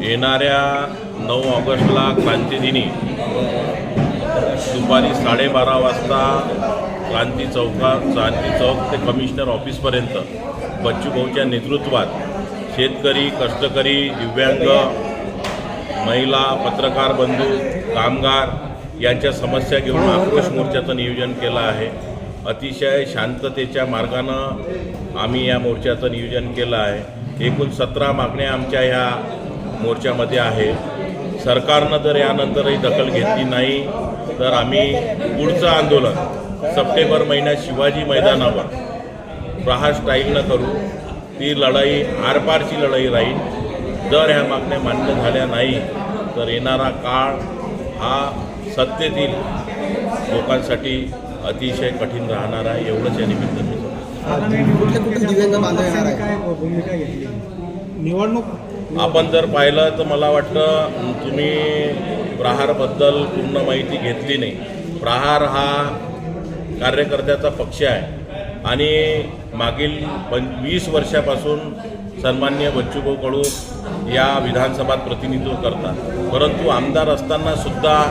येणाऱ्या नऊ ऑगस्टला क्रांतीदिनी. दुपारी साडेबारा वाजता क्रांती चौका क्रांती चौक ते कमिशनर ऑफिसपर्यंत बच्चू भाऊच्या नेतृत्वात शेतकरी कष्टकरी दिव्यांग महिला पत्रकार बंधू कामगार यांच्या समस्या घेऊन आक्रोश मोर्चाचं नियोजन केलं आहे. अतिशय शांततेच्या मार्गानं आम्ही या मोर्चाचं नियोजन केलं आहे. एकूण सतरा मागण्या आमच्या या मोर्चामध्ये आहेत. सरकारनं जर यानंतरही दखल घेतली नाही तर आम्ही पुढचं आंदोलन सप्टेंबर महिन्यात शिवाजी मैदानावर प्रहार स्टाईलनं करू. ती लढाई आरपारची लढाई राहील. जर ह्या मागण्या मान्य झाल्या नाही तर येणारा काळ हा सत्तेतील लोकांसाठी अतिशय कठीण राहणार आहे एवढंच या निमित्त मी सांगतो. कुठले कुठले दिव्यांग बांधव येणार आहे? काय भूमिका घेतली? निवडणूक? आपण जर पाहिलं तर मला वाटतं तुम्ही प्रहारबद्दल पूर्ण माहिती घेतली नाही. प्रहार हा कार्यकर्त्याचा पक्ष आहे. आणि मागील पं वीस वर्षापासून सन्मान्य बच्चूभाऊ कडू या विधानसभात प्रतिनिधित्व करतात. परंतु आमदार असताना सुद्धा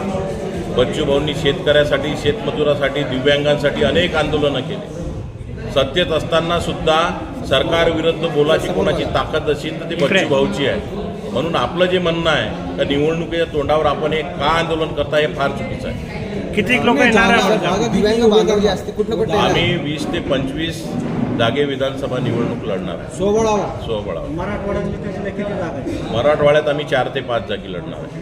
बच्चूभाऊंनी शेतकऱ्यासाठी शेतमजुरासाठी दिव्यांगांसाठी अनेक आंदोलनं केली. सत्तेत असताना सुद्धा सरकारविरुद्ध बोलाची कोणाची ताकद असेल तर ती बच्चू भाऊची आहे. म्हणून आपलं जे म्हणणं आहे त्या निवडणुकीच्या तोंडावर आपण हे का आंदोलन करता हे फार चुकीचं आहे. किती लोक येणार? आम्ही वीस ते पंचवीस जागे विधानसभा निवडणूक लढणार आहे. मराठवाड्यात आम्ही चार ते पाच जागी लढणार आहे.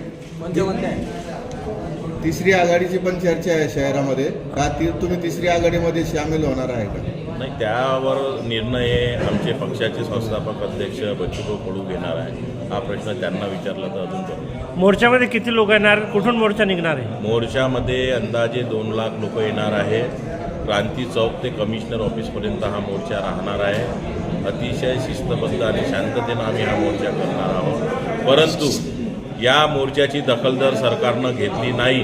तिसरी आघाडीची पण चर्चा आहे शहरामध्ये. का ती तुम्ही तिसरी आघाडीमध्ये सामील होणार आहे का? नाही त्यावर निर्णय आमचे पक्षाचे संस्थापक अध्यक्ष बच्चूभाऊ कडू घेणार आहे. हा प्रश्न त्यांना विचारला तर अजून करू मोर्चामध्ये किती लोक येणार? कुठून मोर्चा निघणार आहे? मोर्चामध्ये अंदाजे दोन लाख लोक येणार आहे. क्रांती चौक ते कमिशनर ऑफिसपर्यंत हा मोर्चा राहणार आहे. अतिशय शिस्तबद्ध आणि शांततेनं आम्ही हा मोर्चा करणार आहोत. परंतु या मोर्चाची दखल जर सरकारनं घेतली नाही.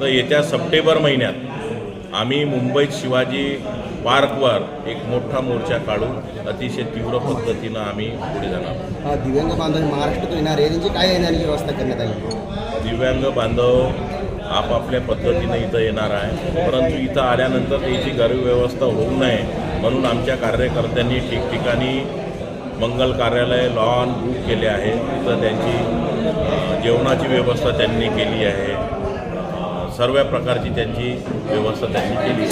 तर येत्या सप्टेंबर महिन्यात आम्ही मुंबईत शिवाजी पार्कवर एक मोठा मोर्चा काढून अतिशय तीव्र पद्धतीनं आम्ही पुढे जाणार हा, दिव्यांग बांधव महाराष्ट्रातून येणार आहे. त्यांची काय येण्याची व्यवस्था करण्यात आली? दिव्यांग बांधव आपापल्या पद्धतीने इथं येणार आहे. परंतु इथं आल्यानंतर त्याची गैरव्यवस्था होऊ नये म्हणून आमच्या कार्यकर्त्यांनी ठिकठिकाणी मंगल कार्यालय लॉन बुक केले आहे तिथं त्यांची जेवणाची व्यवस्था त्यांनी केली आहे. सर्व प्रकारची त्यांची व्यवस्था त्यांनी केली